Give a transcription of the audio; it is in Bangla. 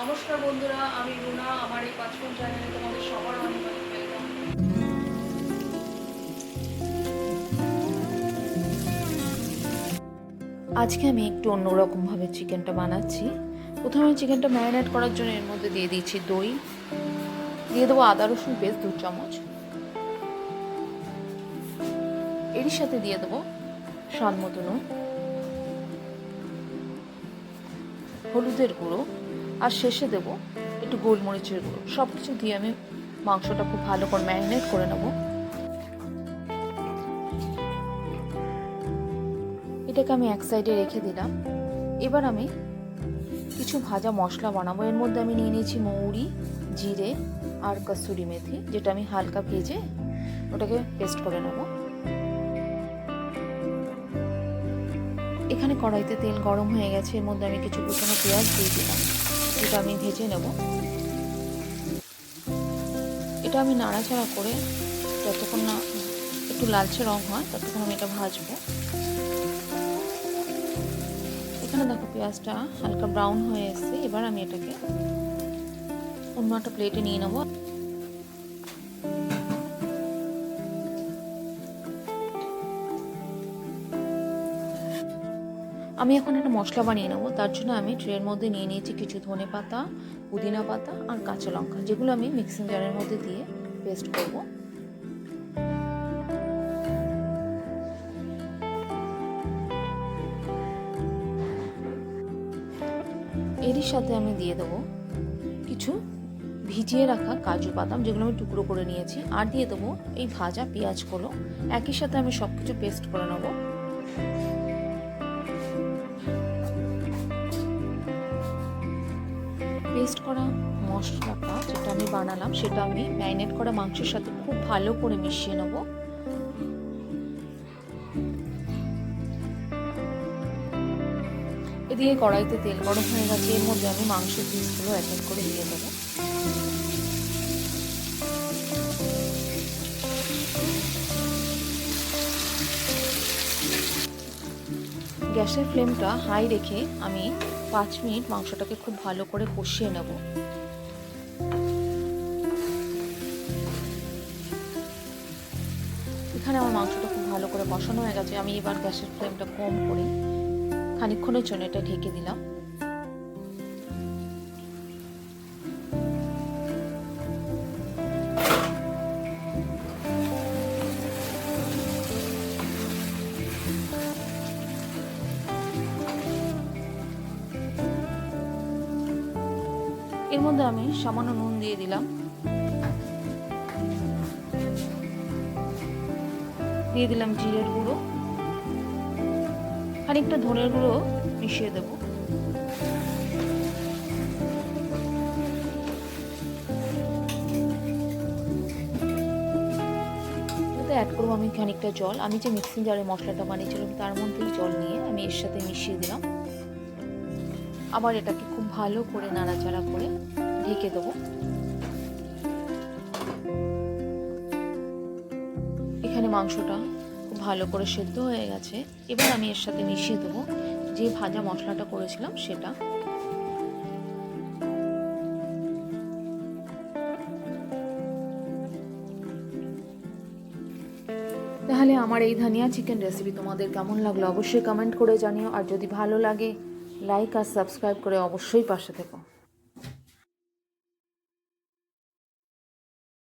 নমস্কার বন্ধুরা, আমি রুনা, আমার এই পাঁচফোন চ্যানেলে তোমাদের সবার অনেক অনেক আজকে আমি একটু অন্যরকমভাবে চিকেনটা বানাচ্ছি। প্রথমে চিকেনটা ম্যারিনেট করার জন্য এর মধ্যে দিয়ে দিচ্ছি দই। দিয়ে দেবো আদা, রসুন পেস্ট, দু চামচ। এর সাথে দিয়ে দেবো স্বাদ মতো নুন। হলুদের গুঁড়ো। আর শেষে দেবো একটু গোলমরিচের গুঁড়ো। সব কিছু দিয়ে আমি মাংসটা খুব ভালো করে ম্যারিনেট করে নেব। এটাকে আমি এক সাইডে রেখে দিলাম। এবার আমি কিছু ভাজা মশলা বানাবো। এর মধ্যে আমি নিয়ে নিয়েছি মৌরি, জিরে আর কসুরি মেথি, যেটা আমি হালকা ভেজে ওটাকে পেস্ট করে নেব। এখানে কড়াইতে তেল গরম হয়ে গেছে। এর মধ্যে আমি কিছু কুচানো পেঁয়াজ দিয়ে দিলাম। যেটা আমি ভেজে নেব। এটা আমি নাড়াচাড়া করে যতক্ষণ না একটু লালচে রং হয়, ততক্ষণ আমি এটা ভাজবো। এখানে দেখো পেঁয়াজটা হালকা ব্রাউন হয়ে এসছে। এবার আমি এটাকে অন্য একটা প্লেটে নিয়ে নেব। আমি এখন একটা মশলা বানিয়ে নেব। তার জন্য আমি ট্রের মধ্যে নিয়ে নিয়েছি কিছু ধনে পাতা, পুদিনা পাতা আর কাঁচা লঙ্কা। যেগুলো আমি মিক্সিং জারের মধ্যে দিয়ে পেস্ট করব। এরই সাথে আমি দিয়ে দেবো কিছু ভিজিয়ে রাখা কাজু বাদাম, যেগুলো আমি টুকরো করে নিয়েছি। আর দিয়ে দেবো এই ভাজা পেঁয়াজগুলো একই সাথে আমি সব কিছু পেস্ট করে নেব। পেস্ট করা মশলাটা যেটা আমি বানালাম, সেটা আমি ম্যারিনেট করা মাংসের সাথে খুব ভালো করে মিশিয়ে নেব। এদিকে কড়াইতে তেল গরম হয়ে গেছে, এর মধ্যে আমি মাংসের পিসগুলো এক এক করে দিয়ে দেবো। গ্যাসের ফ্লেমটা হাই রেখে আমি পাঁচ মিনিট মাংসটাকে খুব ভালো করে কষিয়ে নেব। এখানে আমার মাংসটা খুব ভালো করে বসানো হয়ে গেছে। আমি এবার গ্যাসের ফ্লেমটা কম করে খানিক্ষণের জন্য এটা ঢেকে দিলাম। এর মধ্যে আমি সামান্য নুন দিয়ে দিলাম। দিয়ে দিলাম জিরের গুঁড়ো। খানিকটা ধনের গুঁড়ো মিশিয়ে দেবো। অ্যাড করব আমি খানিকটা জল। আমি যে মিক্সিং জারে মশলাটা বানিয়েছিলাম, তার মধ্যেই জল নিয়ে আমি এর সাথে মিশিয়ে দিলাম। আবার এটাকে খুব ভালো করে নাড়াচাড়া করে ঢেকে দেবো। এখানে মাংসটা খুব ভালো করে সেদ্ধ হয়ে গেছে। এবার আমি এর সাথে মিশিয়ে দেবো যে ভাজা মশলাটা করেছিলাম সেটা। তাহলে আমার এই ধানিয়া চিকেন রেসিপি তোমাদের কেমন লাগল অবশ্যই কমেন্ট করে জানিও। আর যদি ভালো লাগে লাইক আর সাবস্ক্রাইব করে অবশ্যই পাশে থেকো।